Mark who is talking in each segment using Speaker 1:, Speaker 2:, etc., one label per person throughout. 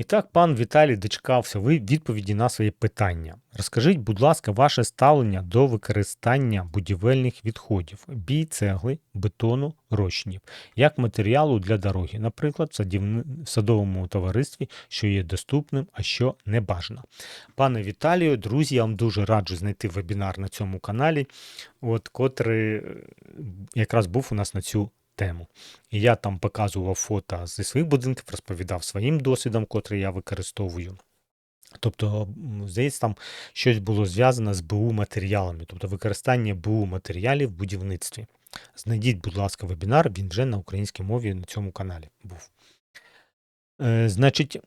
Speaker 1: І так, пан Віталій дочекався ви відповіді на своє питання. Розкажіть, будь ласка, ваше ставлення до використання будівельних відходів, бій цегли, бетону, розчинів, як матеріалу для дороги, наприклад, в садовому товаристві, що є доступним, а що не бажано. Пане Віталію, друзі, я вам дуже раджу знайти вебінар на цьому каналі, от, котрий е, якраз був у нас на цю тему. І я там показував фото зі своїх будинків, розповідав своїм досвідом, котрий я використовую. Тобто, здається, там щось було зв'язане з БУ матеріалами, тобто використання БУ матеріалів в будівництві. Знайдіть, будь ласка, вебінар, він вже на українській мові на цьому каналі був. Е, значить,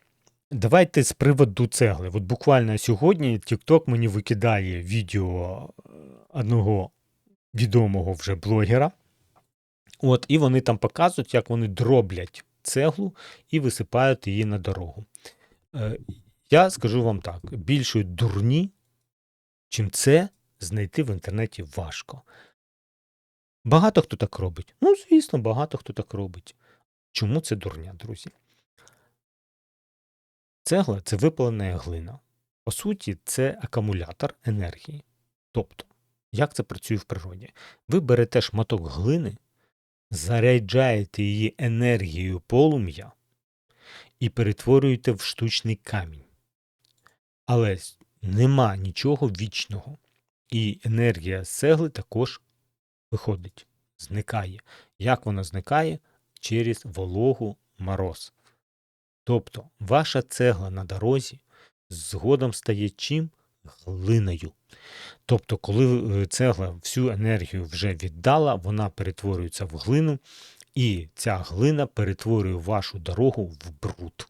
Speaker 1: давайте з приводу цегли. От буквально сьогодні TikTok мені викидає відео е, одного відомого вже блогера. От, і вони там показують, як вони дроблять цеглу і висипають її на дорогу. Е, я скажу вам так: більшої дурні, чим це, знайти в інтернеті важко. Багато хто так робить. Ну, звісно, багато хто так робить. Чому це дурня, друзі? Цегла це випалена глина. По суті, це акумулятор енергії. Тобто, як це працює в природі? Ви берете шматок глини, заряджаєте її енергією полум'я і перетворюєте в штучний камінь. Але нема нічого вічного. І енергія з цегли також виходить, зникає. Як вона зникає? Через вологу мороз. Тобто ваша цегла на дорозі згодом стає чим? Глиною. Тобто, коли е, цегла всю енергію вже віддала, вона перетворюється в глину, і ця глина перетворює вашу дорогу в бруд.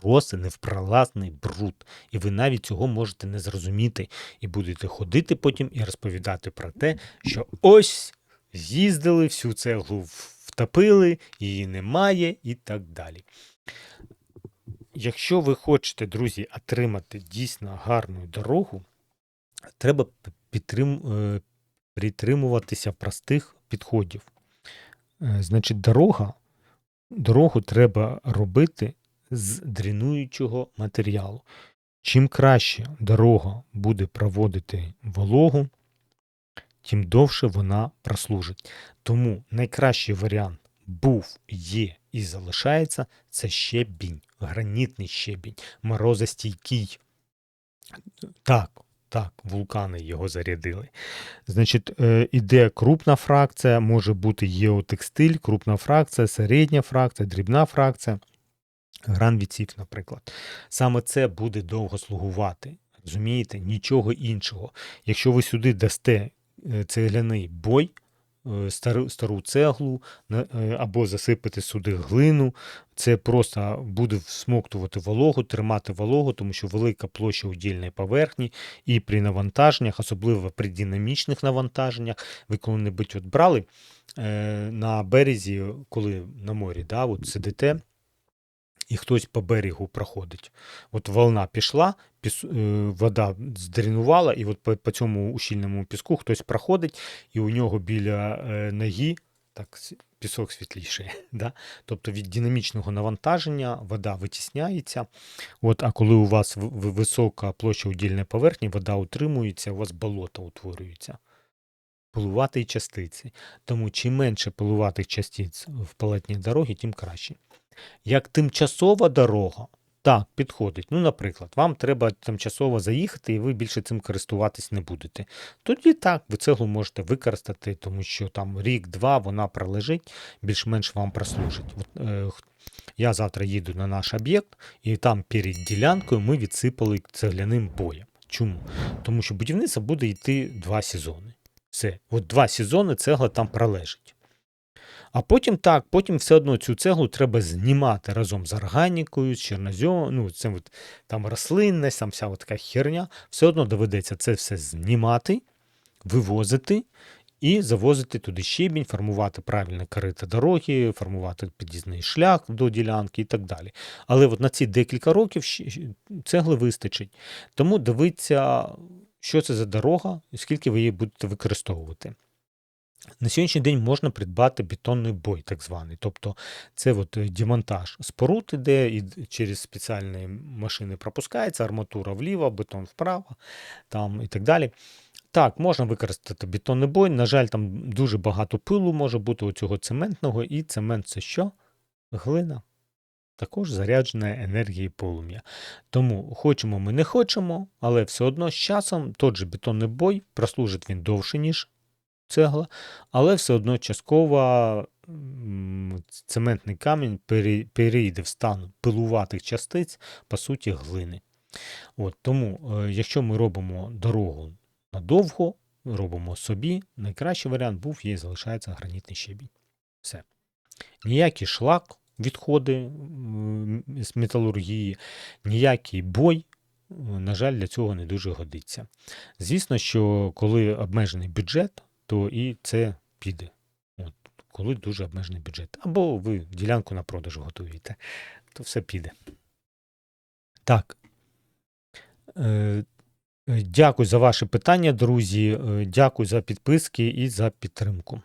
Speaker 1: Просто невпролазний бруд. І ви навіть цього можете не зрозуміти. І будете ходити потім і розповідати про те, що ось з'їздили, всю цеглу втопили, її немає і так далі. Якщо ви хочете, друзі, отримати дійсно гарну дорогу, треба підтрим, е, притримуватися простих підходів. Е, Значить, дорога, дорогу треба робити з дренуючого матеріалу. Чим краще дорога буде проводити вологу, тим довше вона прослужить. Тому найкращий варіант був, є і залишається це щебінь, гранітний щебінь, морозостійкий. Так, так, вулкани його зарядили. Значить, е, іде крупна фракція, може бути геотекстиль, крупна фракція, середня фракція, дрібна фракція, гранвіців, наприклад. Саме це буде довго слугувати. Розумієте, нічого іншого. Якщо ви сюди дасте е, цегляний бой, стару, стару цеглу е, або засипати сюди глину, це просто буде всмоктувати вологу, тримати вологу, тому що велика площа удільної поверхні. І при навантаженнях, особливо при динамічних навантаженнях, ви коли-небудь от брали е, на березі, коли на морі, да, от сидите, і хтось по берегу проходить. От волна пішла, піс, е, вода здренувала, і от по, по цьому ущільному піску хтось проходить, і у нього біля е, ноги так, пісок світліший. Да? Тобто від динамічного навантаження вода витісняється. От, а коли у вас висока площа удільної поверхні, вода утримується, у вас болото утворюється. Пилуватої частиці. Тому чим менше пилуватих частиць в полотні дороги, тим краще. Як тимчасова дорога, так, підходить. Ну, наприклад, вам треба тимчасово заїхати, і ви більше цим користуватись не будете. Тоді так, ви цеглу можете використати, тому що там рік-два вона пролежить, більш-менш вам прослужить. От, е, я завтра їду на наш об'єкт, і там перед ділянкою ми відсипали цегляним боєм. Чому? Тому що будівництво буде йти два сезони. Все, от два сезони цегла там пролежить. А потім так, потім все одно цю цеглу треба знімати разом з органікою, з чорнозьомом, ну, це от, там рослинність, там вся от така херня. Все одно доведеться це все знімати, вивозити і завозити туди щебінь, формувати правильне корито дороги, формувати під'їзний шлях до ділянки і так далі. Але от на ці декілька років цегли вистачить. Тому дивіться, що це за дорога скільки ви її будете використовувати. На сьогоднішній день можна придбати бетонний бой, так званий. Тобто це от е, демонтаж споруд іде і через спеціальні машини пропускається, арматура вліво, бетон вправо там, і так далі. Так, можна використати бетонний бой. На жаль, там дуже багато пилу може бути у цього цементного, і цемент це що? Глина. Також заряджена енергією полум'я. Тому хочемо ми не хочемо, але все одно з часом той же бетонний бой прослужить він довше, ніж цегла, але все одно частково цементний камінь перейде в стан пилуватих частиць, по суті, глини. От, тому, е, якщо ми робимо дорогу надовго, робимо собі, найкращий варіант був є залишається гранітний щебінь. Все. Ніякий шлак, відходи з металургії, ніякий бой, на жаль, для цього не дуже годиться. Звісно, що коли обмежений бюджет, то і це піде. От, коли дуже обмежений бюджет. Або ви ділянку на продаж готуєте, то все піде. Так. Е, е, Дякую за ваші питання, друзі. Е, Дякую за підписки і за підтримку.